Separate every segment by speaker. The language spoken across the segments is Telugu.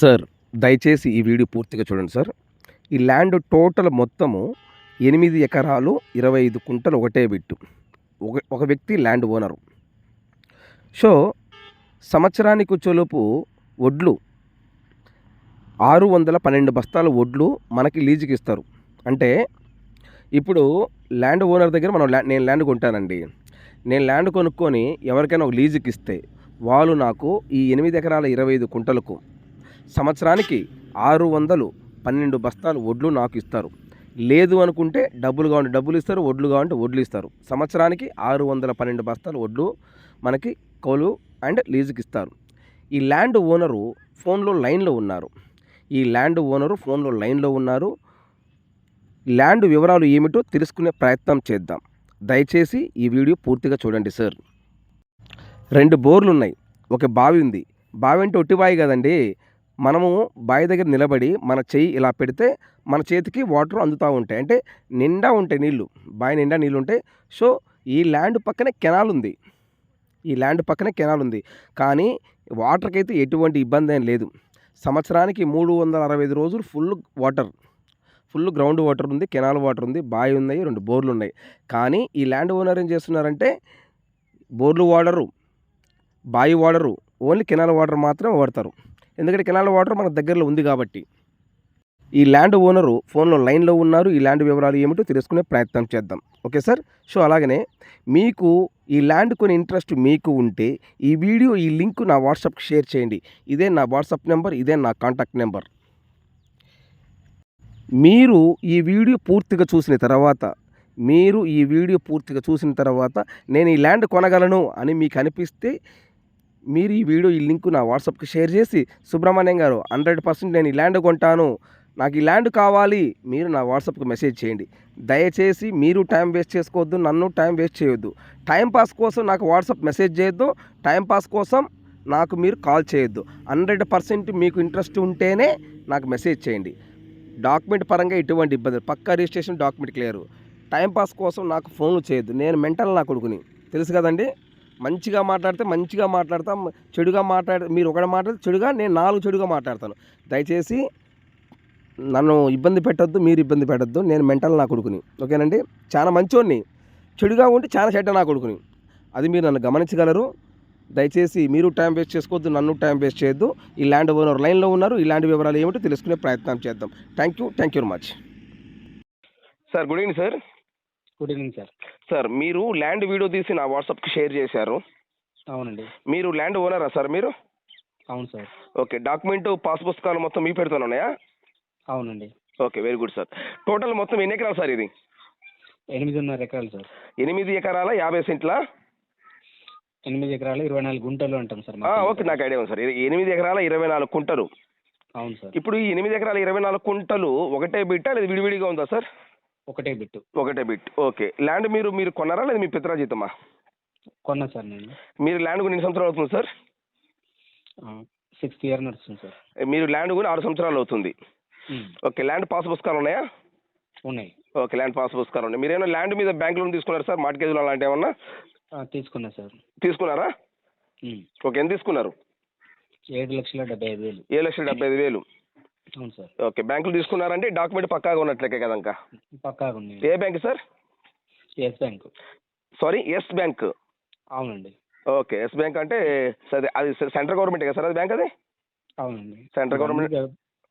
Speaker 1: సార్ దయచేసి ఈ వీడియో పూర్తిగా చూడండి సార్. ఈ ల్యాండ్ టోటల్ మొత్తము ఎనిమిది ఎకరాలు ఇరవై ఐదు కుంటలు ఒకటే బిట్టు. ఒక ఒక వ్యక్తి ల్యాండ్ ఓనరు. సో సంవత్సరానికి చొలుపు వడ్లు ఆరు వందల పన్నెండు బస్తాల వడ్లు మనకి లీజుకి ఇస్తారు. అంటే ఇప్పుడు ల్యాండ్ ఓనర్ దగ్గర మనం ల్యా నేను ల్యాండ్ కొంటానండి. నేను ల్యాండ్ కొనుక్కొని ఎవరికైనా ఒక లీజుకి ఇస్తే వాళ్ళు నాకు ఈ ఎనిమిది ఎకరాల ఇరవై ఐదు కుంటలకు సంవత్సరానికి ఆరు వందలు పన్నెండు బస్తాలు వడ్లు నాకు ఇస్తారు. లేదు అనుకుంటే డబ్బులు కావాలంటే డబ్బులు ఇస్తారు వడ్లు కావాలంటే వడ్లు ఇస్తారు. సంవత్సరానికి ఆరు వందల పన్నెండు బస్తాలు వడ్లు మనకి కౌలు అండ్ లీజుకి ఇస్తారు. ఈ ల్యాండ్ ఓనరు ఫోన్లో లైన్లో ఉన్నారు. ఈ ల్యాండ్ ఓనరు ఫోన్లో లైన్లో ఉన్నారు. ల్యాండ్ వివరాలు ఏమిటో తెలుసుకునే ప్రయత్నం చేద్దాం. దయచేసి ఈ వీడియో పూర్తిగా చూడండి సార్. రెండు బోర్లు ఉన్నాయి. ఒక బావి ఉంది. బావి అంటే ఒట్టిబావి కదండి. మనము బావి దగ్గర నిలబడి మన చెయ్యి ఇలా పెడితే మన చేతికి వాటర్ అందుతూ ఉంటాయి. అంటే నిండా ఉంటాయి నీళ్ళు బావి నిండా నీళ్ళు ఉంటాయి. సో ఈ ల్యాండ్ పక్కనే కెనాల్ ఉంది. ఈ ల్యాండ్ పక్కనే కెనాల్ ఉంది. కానీ వాటర్కి అయితే ఎటువంటి ఇబ్బంది ఏం లేదు. సంవత్సరానికి మూడు వందల అరవై ఐదు రోజులు full water. Full ground water ఉంది కెనాల్ వాటర్ ఉంది బావి ఉన్నాయి రెండు బోర్లు ఉన్నాయి. కానీ ఈ ల్యాండ్ ఓనర్ ఏం చేస్తున్నారంటే బోర్లు వాడరు బావి వాడరు ఓన్లీ కెనాల్ వాటర్ మాత్రమే వాడతారు. ఎందుకంటే కెనాల్ వాటర్ మన దగ్గరలో ఉంది కాబట్టి. ఈ ల్యాండ్ ఓనరు ఫోన్లో లైన్లో ఉన్నారు. ఈ ల్యాండ్ వివరాలు ఏమిటో తెలుసుకునే ప్రయత్నం చేద్దాం. Okay sir? సో అలాగనే మీకు ఈ ల్యాండ్ కొని ఇంట్రెస్ట్ మీకు ఉంటే ఈ వీడియో ఈ లింక్ నా వాట్సాప్కి షేర్ చేయండి. ఇదే నా వాట్సాప్ నెంబర్ ఇదే నా కాంటాక్ట్ నెంబర్. మీరు ఈ వీడియో పూర్తిగా చూసిన తర్వాత మీరు ఈ వీడియో పూర్తిగా చూసిన తర్వాత నేను ఈ ల్యాండ్ కొనగలను అని మీకు అనిపిస్తే మీరు ఈ వీడియో ఈ లింక్ నా వాట్సాప్కి షేర్ చేసి సుబ్రహ్మణ్యం గారు హండ్రెడ్ పర్సెంట్ నేను ఈ ల్యాండ్ కొంటాను. నాకు ఈ ల్యాండ్ కావాలి. మీరు నా వాట్సాప్కి మెసేజ్ చేయండి. దయచేసి మీరు టైం వేస్ట్ చేసుకోవద్దు. నన్ను టైం వేస్ట్ చేయొద్దు. టైంపాస్ కోసం నాకు వాట్సాప్ మెసేజ్ చేయొద్దు. టైంపాస్ కోసం నాకు మీరు కాల్ చేయొద్దు. హండ్రెడ్ పర్సెంట్ మీకు ఇంట్రెస్ట్ ఉంటేనే నాకు మెసేజ్ చేయండి. డాక్యుమెంట్ పరంగా ఎటువంటి ఇబ్బంది పక్కా రిజిస్ట్రేషన్ డాక్యుమెంట్ క్లియర్. టైంపాస్ కోసం నాకు ఫోన్లు చేయొద్దు. నేను మెంటల్ నా కొడుకుని. తెలుసు కదండి? మంచిగా మాట్లాడితే మంచిగా మాట్లాడతాం చెడుగా మాట్లాడితే మీరు ఒకటి మాట్లాడితే చెడుగా నేను నాలుగు చెడుగా మాట్లాడతాను. దయచేసి నన్ను ఇబ్బంది పెట్టొద్దు మీరు ఇబ్బంది పెట్టొద్దు నేను మెంటల్ నా కొడుకుని. ఓకేనండి? చాలా మంచోడిని చెడుగా ఉంటే చాలా చెడ్డ నా కొడుకుని. అది మీరు నన్ను గమనించగలరు. దయచేసి మీరు టైం వేస్ట్ చేసుకోవద్దు నన్ను టైం వేస్ట్ చేయొద్దు. ఈ ల్యాండ్ ఓనర్ లైన్లో ఉన్నారు ఈ ల్యాండ్ వివరాలు ఏమిటో తెలుసుకునే ప్రయత్నం చేద్దాం. Thank you thank you very much. Sir good evening sir.
Speaker 2: Good evening sir
Speaker 1: sir మీరు ల్యాండ్ వీడియో తీసి నా వాట్సాప్కి షేర్ చేశారు.
Speaker 2: అవునండి.
Speaker 1: మీరు ల్యాండ్ ఓనరా సార్ మీరు?
Speaker 2: అవును సార్
Speaker 1: ఓకే డాక్యుమెంట్ పాస్ పుస్తకాలు మొత్తం మీ పెడుతూనే ఉన్నాయా?
Speaker 2: అవునండి.
Speaker 1: Okay very good sir total మొత్తం ఎన్ని ఎకరాలు సార్ ఇది?
Speaker 2: ఎనిమిదిన్నర ఎకరాలు సార్
Speaker 1: ఎనిమిది ఎకరాల యాభై సెంట్ల?
Speaker 2: ఎనిమిది ఎకరాలు ఇరవై నాలుగు గుంటలు అంటాం సార్
Speaker 1: ఆ. ఓకే నాకు ఐడియా ఉంది సార్ ఇది ఎనిమిది ఎకరాల ఇరవై నాలుగు కుంటలు.
Speaker 2: అవును సార్
Speaker 1: ఇప్పుడు ఈ ఎనిమిది ఎకరాల ఇరవై నాలుగు కుంటలు ఒకటే బిట్టా లేదా విడివిడిగా ఉందా సార్
Speaker 2: ఒకటే బిట్టు.
Speaker 1: ఒకటే బిట్. ఓకే. ల్యాండ్ మీరు మీరు కొన్నారా లేదా మీ పిత్రాజీతమా
Speaker 2: కొన్నా సార్ నేను.
Speaker 1: మీరు ల్యాండ్ కొని ఎన్ని సంవత్సరాలు అవుతుంది సార్?
Speaker 2: సిక్స్త్ ఇయర్ నడుస్తుంది సార్.
Speaker 1: మీరు ల్యాండ్ కొని ఆరు సంవత్సరాలు అవుతుంది. ఓకే ల్యాండ్ పాస్ పుస్తకాలు ఉన్నాయా?
Speaker 2: ఉన్నాయి.
Speaker 1: ఓకే ల్యాండ్ పాస్ పుస్తకాలు ఉన్నాయి. మీరు ఏమైనా ల్యాండ్ మీద బ్యాంక్ లోన్ తీసుకున్నారా సార్? మార్కెజ్లో అలాంటి ఏమన్నా?
Speaker 2: తీసుకున్నా సార్.
Speaker 1: తీసుకున్నారా? ఓకే ఎంత తీసుకున్నారు?
Speaker 2: ఏడు లక్షల డెబ్బై ఐదు వేలు.
Speaker 1: ఏడు లక్షల డెబ్బై ఐదు వేలు.
Speaker 2: అవును సార్.
Speaker 1: ఓకే బ్యాంకులు తీసుకున్నారంటే డాక్యుమెంట్ పక్కాగా ఉన్నట్లకే కదా ఇంకా?
Speaker 2: పక్కాగా ఉంది.
Speaker 1: ఏ bank sir?
Speaker 2: Yes Bank.
Speaker 1: Sorry Yes Bank.
Speaker 2: అవునండి.
Speaker 1: ఓకే ఎస్ బ్యాంక్ అంటే సరే అది సెంట్రల్ గవర్నమెంట్ కదా సార్ అది బ్యాంక్ అది?
Speaker 2: అవునండి.
Speaker 1: Central government?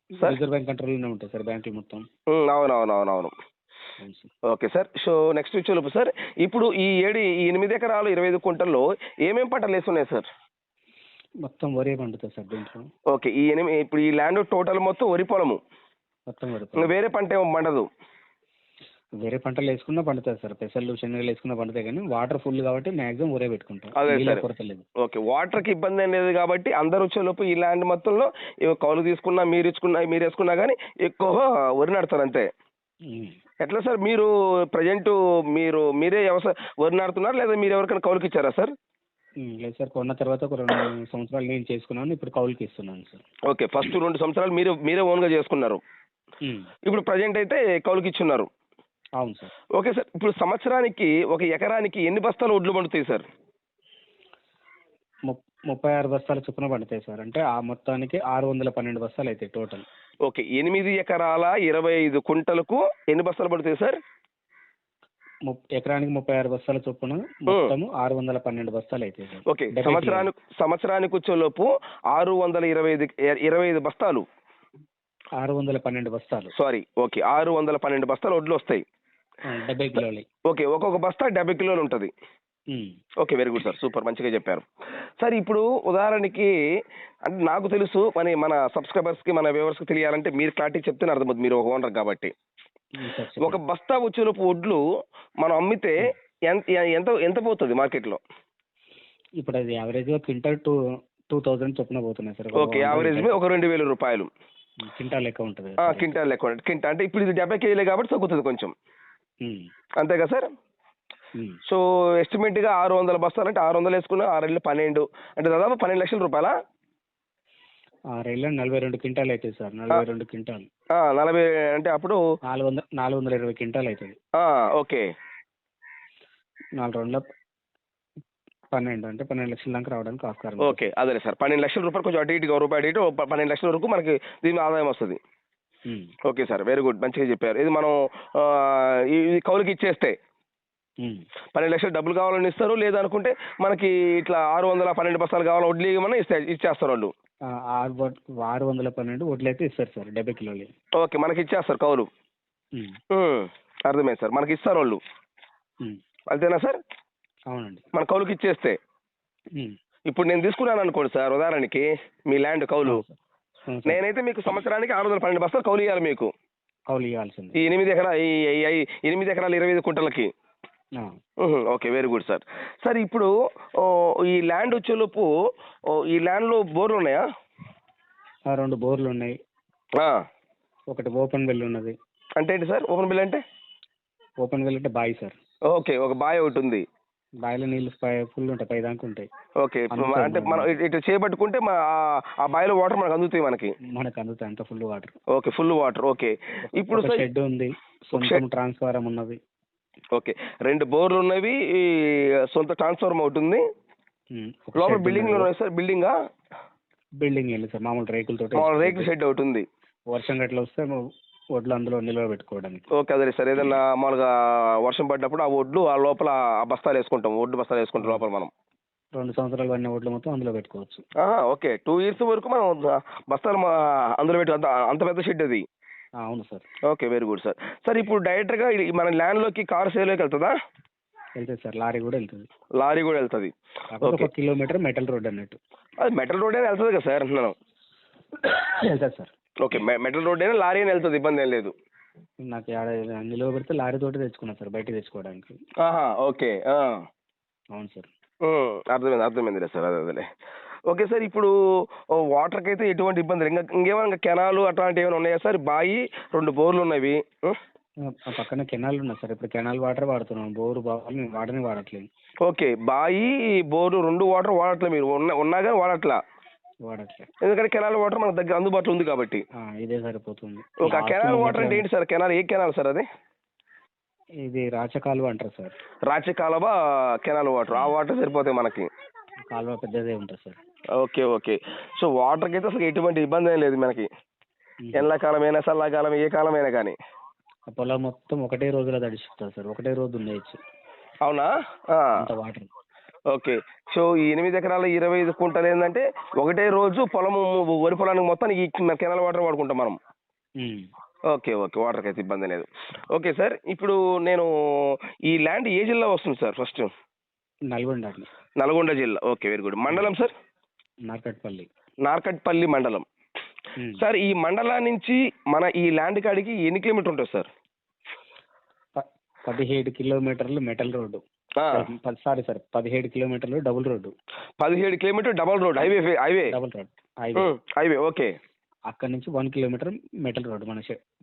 Speaker 2: రిజర్వ్ బ్యాంక్ కంట్రోల్లోనే ఉంటాయి సార్ బ్యాంకులు మొత్తం.
Speaker 1: ఉమ్, అవును అవును అవును అవును
Speaker 2: అవును sir.
Speaker 1: Okay sir so next వచ్చేలోపు సార్ ఇప్పుడు ఈ ఏడు ఈ ఎనిమిది ఎకరాలు ఇరవై ఐదు కుంటల్లో ఏమేం పంటలు వేస్తున్నాయి సార్?
Speaker 2: మొత్తం వరే పండుతుంది సార్ దీంట్లో.
Speaker 1: ఓకే ఈ ఎనిమిది ఇప్పుడు ఈ ల్యాండ్ టోటల్ మొత్తం వరి పొలము.
Speaker 2: మొత్తం వరి
Speaker 1: ఇంకా వేరే పంట ఏమో పండదు.
Speaker 2: వేరే పంటలు వేసుకున్నా పండుతుంది సార్. పెసలు శనగలు వేసుకున్నా పండుతాయి కానీ వాటర్ ఫుల్ కాబట్టి మాక్సిమం ఊరే పెట్టుకుంటాం.
Speaker 1: అదే
Speaker 2: నీళ్ళ
Speaker 1: సరే.
Speaker 2: కొరత లేదు.
Speaker 1: ఓకే వాటర్కి ఇబ్బంది ఏం లేదు కాబట్టి అందరు వచ్చేలోపు ఈ ల్యాండ్ మొత్తంలో ఇవి కౌలు తీసుకున్నా మీరు ఇచ్చుకున్నా మీరు వేసుకున్నా కానీ ఎక్కువ వరి నడతారు అంతే.
Speaker 2: ఉమ్.
Speaker 1: ఎట్లా సార్ మీరు ప్రజెంట్ మీరు మీరే వ్యవసాయ వరి నాడుతున్నారా లేదా మీరు ఎవరికైనా కౌలుకి ఇచ్చారా సార్?
Speaker 2: లేదు సార్ కొన్న తర్వాత ఒక రెండు సంవత్సరాలు నేను చేసుకున్నాను ఇప్పుడు కౌలుకి ఇస్తున్నాను సార్.
Speaker 1: ఓకే ఫస్ట్ రెండు సంవత్సరాలు మీరు మీరే ఓన్గా చేసుకున్నారు. ఇప్పుడు ప్రజెంట్ అయితే కౌలుకి ఇచ్చున్నారు.
Speaker 2: అవును సార్.
Speaker 1: ఓకే సార్ ఇప్పుడు సంవత్సరానికి ఒక ఎకరానికి ఎన్ని బస్తాలు ఒడ్లు పండుతాయి సార్?
Speaker 2: ముప్పై ఆరు బస్తాల చొప్పున పండుతాయి సార్. అంటే ఆ మొత్తానికి ఆరు వందల పన్నెండు బస్తాలు అవుతాయి టోటల్.
Speaker 1: ఓకే ఎనిమిది ఎకరాల ఇరవై ఐదు కుంటలకు ఎన్ని బస్తాలు పడుతాయి సార్?
Speaker 2: ఎకరానికి ముప్పై ఆరు బస్తాల చొప్పున మొత్తము ఆరు వందల పన్నెండు బస్తాలు సార్.
Speaker 1: ఓకే. సంవత్సరానికి సంవత్సరానికి వచ్చేలోపు ఆరు వందల ఇరవై ఐదు ఇరవై ఐదు బస్తాలు?
Speaker 2: ఆరు వందల పన్నెండు బస్తాలు.
Speaker 1: Sorry okay. ఆరు వందల పన్నెండు బస్తాలు వడ్లు వస్తాయి.
Speaker 2: డెబ్బై కిలోలు.
Speaker 1: ఓకే ఒక్కొక్క బస్తా డెబ్బై కిలోలు ఉంటుంది. Okay very good sir. Super మంచిగా చెప్పారు. సార్ ఇప్పుడు ఉదాహరణకి అంటే నాకు తెలుసు మన మన సబ్స్క్రైబర్స్కి మన వ్యూవర్స్కి తెలియాలంటే మీరు క్లారిటీ చెప్తేనే అర్థమవుతుంది. మీరు ఒక ఓనర్ కాబట్టి. ఒక. బస్తా వచ్చేలోపు వడ్లు మనం అమ్మితే ఎంత ఎంత ఎంత పోతుంది మార్కెట్లో?
Speaker 2: ఇప్పుడు అది యావరేజ్గా క్వింటల్ టూ టూ థౌజండ్ చొప్పున పోతున్నాయి సార్.
Speaker 1: ఓకే యావరేజ్ ఒక రెండు వేల రూపాయలు.
Speaker 2: క్వింటాల్ లెక్క ఉంటుంది
Speaker 1: క్వింటాల్ లెక్క ఉంటుంది. క్వింటా అంటే ఇప్పుడు ఇది డెబ్బై కేజీలే కాబట్టి తగ్గుతుంది కొంచెం. అంతే కదా సార్. సో ఎస్టిమేట్గా ఆరు వందల బస్తాలు అంటే ఆరు వందలు వేసుకున్న ఆరు వేలు పన్నెండు. అంటే దాదాపు పన్నెండు లక్షల రూపాయలా?
Speaker 2: ఆ రైల్లో నలభై రెండు క్వింటాల్ అవుతుంది సార్ నలభై రెండు క్వింటాల్.
Speaker 1: నలభై అంటే అప్పుడు?
Speaker 2: నాలుగు వందల నాలుగు వందల ఇరవై క్వింటాల్ అవుతుంది
Speaker 1: ఓకే.
Speaker 2: నాలుగు రోజుల పన్నెండు అంటే పన్నెండు లక్షల దాకా రావడానికి ఆస్కారం.
Speaker 1: ఓకే అదే సార్. పన్నెండు లక్షల రూపాయలు కొంచెం అటు ఇటుగా రూపాయి అటు ఇటు పన్నెండు లక్షల వరకు మనకి దీని ఆదాయం వస్తుంది. ఓకే సార్ వెరీ గుడ్ మంచిగా చెప్పారు. ఇది మనం ఇది కౌలుకి ఇచ్చేస్తే. పన్నెండు లక్షలు డబ్బులు కావాలని ఇస్తారు లేదనుకుంటే మనకి ఇట్లా ఆరు వందల పన్నెండు బస్తాలు కావాలి వడ్లు ఇస్తే ఇచ్చేస్తారు వాళ్ళు.
Speaker 2: ఆరు ఆరు వందల పన్నెండు వడ్లు అయితే ఇస్తారు సార్ డెబ్బై కిలోలు.
Speaker 1: ఓకే మనకి ఇచ్చేస్తారు కౌలు. అర్థమైంది సార్. మనకి ఇస్తారు వాళ్ళు. అంతేనా సార్?
Speaker 2: అవునండి.
Speaker 1: మన కౌలుకి ఇచ్చేస్తే. ఇప్పుడు నేను తీసుకున్నాను అనుకోండి సార్ ఉదాహరణకి మీ ల్యాండ్ కౌలు. నేనైతే మీకు సంవత్సరానికి ఆరు వందల పన్నెండు బస్తాలు కౌలు ఇవ్వాలి మీకు.
Speaker 2: కౌలు ఇవ్వాల్సింది
Speaker 1: ఈ ఎనిమిది ఎకరా ఈ ఎనిమిది ఎకరాలు ఇరవై ఐదు కుంటలకి okay very good sir sir ఇప్పుడు ఈ ల్యాండ్ వచ్చేలోపు ఈ ల్యాండ్లో బోర్లు ఉన్నాయా?
Speaker 2: ఆ, రెండు బోర్లు ఉన్నాయి. ఒకటి ఓపెన్ వెల్ ఉన్నది.
Speaker 1: అంటే ఏంటి సార్ ఓపెన్ బిల్ అంటే?
Speaker 2: ఓపెన్ వెల్ అంటే బావి సార్
Speaker 1: ఓకే ఒక బాయ్ ఒకటి ఉంది.
Speaker 2: బావిలో నీళ్ళు ఫుల్ ఉంటాయి పై దాకా ఉంటాయి.
Speaker 1: ఓకే అంటే మనం ఇటు- చేపట్టుకుంటే మా ఆ- బావిలో వాటర్ మనకు అందుతాయి మనకి.
Speaker 2: మనకు అందుతాయి అంత full water
Speaker 1: okay full water okay. ఇప్పుడు
Speaker 2: షెడ్ ఉంది సొంతం. ట్రాన్స్ఫారం ఉన్నది.
Speaker 1: ఓకే. రెండు బోర్లు ఉన్నవి సొంత ట్రాన్స్ఫార్మర్ ఒకటి ఉంది. లోపల బిల్డింగ్. ఉన్నాయి సార్. బిల్డింగా?
Speaker 2: బిల్డింగ్ వెళ్ళి సార్. మామూలు రేకులతో
Speaker 1: రేకుల షెడ్ ఒకటి ఉంది.
Speaker 2: వర్షం గట్ల వస్తే వడ్లు అందులో నిల్వ పెట్టుకోవడానికి.
Speaker 1: ఓకే అదే సార్. ఏదైనా మామూలుగా వర్షం పడ్డప్పుడు ఆ ఒడ్లు ఆ లోపల ఆ బస్తాలు వేసుకుంటాం. ఒడ్డు బస్తాలు వేసుకుంటాం లోపల మనం.
Speaker 2: రెండు సంవత్సరాలు అన్ని వడ్లు మొత్తం అందులో పెట్టుకోవచ్చు.
Speaker 1: ఓకే. టూ ఇయర్స్ వరకు మనం బస్తాలు అందులో పెట్టి అంత అంత పెద్ద షెడ్ అది.
Speaker 2: అవును sir.
Speaker 1: Okay very good sir. Sir ఇప్పుడు డైరెక్ట్గా ఇది మన ల్యాండ్లోకి కార్ సేల్లోకి వెళ్తుందా?
Speaker 2: వెళ్తుంది సార్ లారీ కూడా వెళ్తుంది.
Speaker 1: లారీ కూడా వెళ్తుంది.
Speaker 2: ఒక కిలోమీటర్ మెటల్ రోడ్ అన్నట్టు.
Speaker 1: అది మెటల్ రోడ్ అయినా వెళ్తుంది కదా సార్ అంటున్నాను.
Speaker 2: వెళ్తుంది సార్.
Speaker 1: ఓకే మెటల్ రోడ్ అయినా లారీ అయినా వెళ్తుంది ఇబ్బంది ఏం లేదు.
Speaker 2: నాకు నిల్వ పెడితే లారీ తోటి తెచ్చుకున్నా సార్ బయట తెచ్చుకోవడానికి.
Speaker 1: ఆహా ఓకే.
Speaker 2: అవును సార్.
Speaker 1: అర్థమైంది అర్థమైందిలే సార్ అదే అదేలే. ఓకే సార్ ఇప్పుడు వాటర్కి అయితే ఎటువంటి ఇబ్బంది. ఇంకా ఇంకేమైనా ఇంకా కెనాలు అట్లాంటివి ఏమైనా ఉన్నాయా సార్? బాయి రెండు బోర్లు ఉన్నవి.
Speaker 2: పక్కన కెనాల్ ఉన్నాయి సార్. ఇప్పుడు కెనాల్ వాటర్ వాడుతున్నాం. బోరు బావాలి వాడని వాడట్లేదు.
Speaker 1: ఓకే బాయి బోరు రెండు వాటర్ వాడట్లే మీరు. ఉన్న ఉన్నా కానీ వాడట్లా?
Speaker 2: వాడట్లేదు
Speaker 1: ఎందుకంటే కెనాల్ వాటర్ మన దగ్గర అందుబాటులో ఉంది కాబట్టి.
Speaker 2: ఆ, ఇదే సరిపోతుంది.
Speaker 1: ఒక కెనాల్ వాటర్ అంటే ఏంటి సార్? కెనాల్ ఏ కెనాల్ సార్ అది?
Speaker 2: ఇది రాచకాలువ అంటారు సార్.
Speaker 1: రాచకాలవ కెనాల్ వాటర్. ఆ వాటర్ సరిపోతాయి మనకి.
Speaker 2: కాలువ పెద్దదే ఉంటుంది సార్.
Speaker 1: Okay okay. సో వాటర్కి అయితే అసలు ఎటువంటి ఇబ్బంది ఏం లేదు మనకి. ఎండాకాలం అయినా చల్లకాలం ఏ కాలం అయినా కానీ
Speaker 2: పొలం మొత్తం ఒకటే రోజులో సార్. ఒకటే రోజు ఉండేయచ్చు.
Speaker 1: అవునా?
Speaker 2: వాటర్.
Speaker 1: ఓకే. సో ఈ ఎనిమిది ఎకరాల ఇరవై ఐదు కుంటలు ఏంటంటే ఒకటే రోజు పొలము వరి పొలానికి మొత్తానికి కెనాల్ వాటర్ వాడుకుంటాం మనం. Okay okay. వాటర్కి అయితే ఇబ్బంది లేదు. ఓకే సార్ ఇప్పుడు నేను ఈ ల్యాండ్ ఏ జిల్లా వస్తుంది సార్ ఫస్ట్?
Speaker 2: నల్గొండ
Speaker 1: నల్గొండ జిల్లా. Okay very good. మండలం సార్?
Speaker 2: నార్కట్పల్లి
Speaker 1: నార్కట్పల్లి మండలం. సార్ ఈ మండలం నుంచి మన ఈ ల్యాండ్ కాడికి ఎన్ని కిలోమీటర్ ఉంటుంది సార్?
Speaker 2: పదిహేడు కిలోమీటర్లు మెటల్ రోడ్డు. సారీ సార్ పదిహేడు కిలోమీటర్లు డబుల్ రోడ్డు.
Speaker 1: పదిహేడు kilometer double road highway highway?
Speaker 2: Double road highway.
Speaker 1: Highway okay.
Speaker 2: అక్కడ నుంచి వన్ కిలోమీటర్ మెటల్ రోడ్డు మన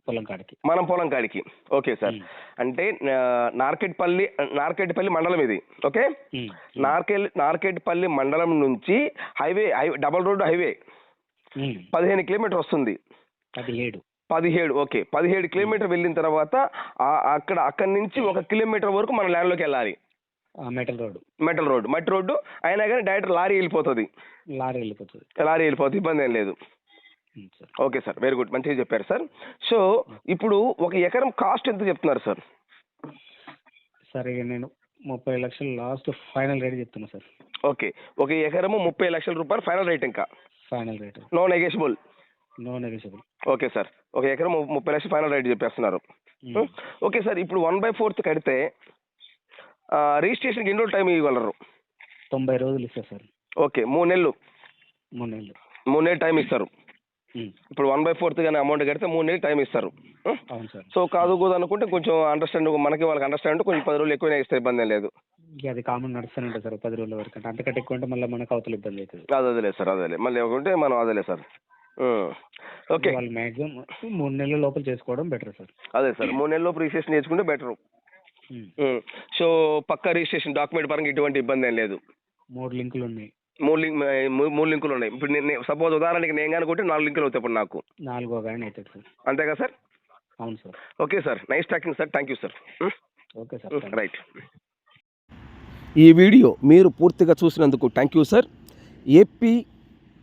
Speaker 2: పొలం కాడికి.
Speaker 1: మనం పొలం కాడికి. Okay sir. అంటే నార్కెట్పల్లి నార్కెట్పల్లి మండలం ఇది. ఓకే. నార్కెల్ నార్కెట్పల్లి మండలం నుంచి హైవే డబల్ రోడ్ హైవే. పదిహేను కిలోమీటర్ వస్తుంది.
Speaker 2: పదిహేడు.
Speaker 1: పదిహేడు ఓకే. పదిహేడు కిలోమీటర్ వెళ్ళిన తర్వాత అక్కడ అక్కడి నుంచి ఒక కిలోమీటర్ వరకు మన ల్యాండ్లోకి వెళ్ళాలి.
Speaker 2: Metal road
Speaker 1: metal road. మట్టి రోడ్డు అయినా కానీ డైరెక్ట్ లారీ వెళ్ళిపోతుంది.
Speaker 2: లారీ వెళ్ళిపోతుంది.
Speaker 1: లారీ వెళ్ళిపోతుంది ఇబ్బంది ఏం లేదు. ఓకే సార్ వెరీ గుడ్ మంచిగా చెప్పారు సార్ సో ఇప్పుడు ఒక ఎకరం కాస్ట్ ఎంత చెప్తున్నారు సార్
Speaker 2: సరే ఇక నేను ముప్పై లక్షలు లాస్ట్ ఫైనల్ రేట్ చెప్తున్నా సార్
Speaker 1: ఓకే ఒక ఎకరము ముప్పై లక్షల రూపాయలు ఫైనల్ రేట్ ఇంకా?
Speaker 2: Final rate
Speaker 1: no negotiable
Speaker 2: no negotiable
Speaker 1: okay sir ఒక ఎకరం ముప్పై లక్షలు ఫైనల్ రేట్ చెప్పేస్తున్నారు. ఓకే సార్ ఇప్పుడు వన్ బై ఫోర్త్ కడితే రిజిస్ట్రేషన్కి ఎన్ని రోజులు టైం ఇవ్వగలరు?
Speaker 2: తొంభై రోజులు ఇస్తారు సార్
Speaker 1: ఓకే మూడు నెలలు?
Speaker 2: మూడు నెలలు.
Speaker 1: మూడు నెలలు టైం ఇస్తారు. ఇప్పుడు వన్ బై ఫోర్త్ కానీ అమౌంట్ కడితే మూడు నెలలు టైం ఇస్తారు.
Speaker 2: సార్.
Speaker 1: సో కాదు కూదు అనుకుంటే కొంచెం అండర్స్టాండ్ మనకి వాళ్ళకి అండర్స్టాండ్ కొంచెం పది రోజులు ఎక్కువనే ఇస్తే ఇబ్బంది లేదు.
Speaker 2: అది కామన్ నడుస్తూనే ఉంటుంది సార్ పది రోజుల వరకు. అంటే అంతకంటే ఎక్కువ అంటే మళ్ళీ మనకు అవతల ఇబ్బంది అవుతుంది.
Speaker 1: అది అదేలే సార్ అదేలే మళ్ళీ ఒకటి మనం అదేలే సార్. ఓకే
Speaker 2: వాళ్ళు మ్యాక్సిమం మూడు నెలల లోపల చేసుకోవడం బెటర్ సార్.
Speaker 1: అదే సార్ మూడు నెలల్లో రిజిస్ట్రేషన్ చేసుకుంటే బెటర్ సో పక్క రిజిస్ట్రేషన్ డాక్యుమెంట్ పరంగా ఎటువంటి ఇబ్బంది ఏం లేదు.
Speaker 2: మూడు లింకులు ఉన్నాయి.
Speaker 1: మూడు లింక్ మూడు లింకులు ఉన్నాయి. ఇప్పుడు నేను సపోజ్ ఉదాహరణకి నేను కనుకుంటే నాలుగు లింకులు అవుతాయి ఇప్పుడు నాకు.
Speaker 2: నాలుగో కానీ అవుతుంది సార్.
Speaker 1: అంతే కదా సార్?
Speaker 2: అవును sir.
Speaker 1: Okay sir. Nice talking sir. Thank you sir
Speaker 2: okay sir.
Speaker 1: Right. ఈ వీడియో మీరు పూర్తిగా చూసినందుకు thank you sir. AP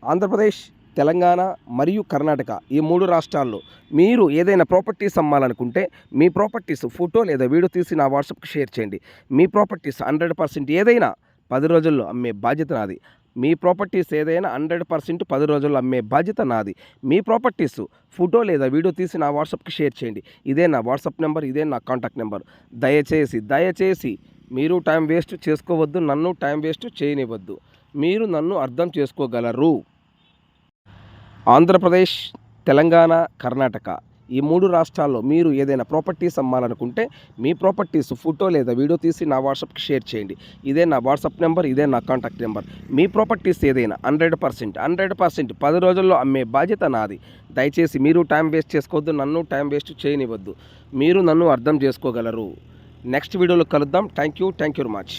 Speaker 1: Andhra Pradesh Telangana మరియు కర్ణాటక ఈ మూడు రాష్ట్రాల్లో మీరు ఏదైనా ప్రాపర్టీస్ అమ్మాలనుకుంటే మీ ప్రాపర్టీస్ ఫోటో లేదా వీడియో తీసి నా వాట్సాప్కి షేర్ చేయండి. మీ ప్రాపర్టీస్ హండ్రెడ్ పర్సెంట్ ఏదైనా పది రోజుల్లో అమ్మే బాధ్యత నాది. మీ ప్రాపర్టీస్ ఏదైనా హండ్రెడ్ పర్సెంట్ పది రోజుల్లో అమ్మే బాధ్యత నాది. మీ ప్రాపర్టీస్ ఫోటో లేదా వీడియో తీసి నా వాట్సాప్కి షేర్ చేయండి. ఇదే నా వాట్సాప్ నెంబర్ ఇదే నా కాంటాక్ట్ నెంబర్. దయచేసి దయచేసి మీరు టైం వేస్ట్ చేసుకోవద్దు నన్ను టైం వేస్ట్ చేయనివ్వద్దు. మీరు నన్ను అర్థం చేసుకోగలరు. ఆంధ్రప్రదేశ్ తెలంగాణ కర్ణాటక. ఈ మూడు రాష్ట్రాల్లో మీరు ఏదైనా ప్రాపర్టీస్ అమ్మాలనుకుంటే మీ ప్రాపర్టీస్ ఫోటో లేదా వీడియో తీసి నా వాట్సాప్కి షేర్ చేయండి. ఇదే నా వాట్సాప్ నెంబర్ ఇదే నా కాంటాక్ట్ నెంబర్ మీ ప్రాపర్టీస్ ఏదైనా హండ్రెడ్ పర్సెంట్ హండ్రెడ్ పర్సెంట్ పది రోజుల్లో అమ్మే బాధ్యత నాది. దయచేసి మీరు టైం వేస్ట్ చేసుకోవద్దు నన్ను టైం వేస్ట్ చేయనివ్వద్దు. మీరు నన్ను అర్థం చేసుకోగలరు. నెక్స్ట్ వీడియోలో కలుద్దాం. Thank you thank you much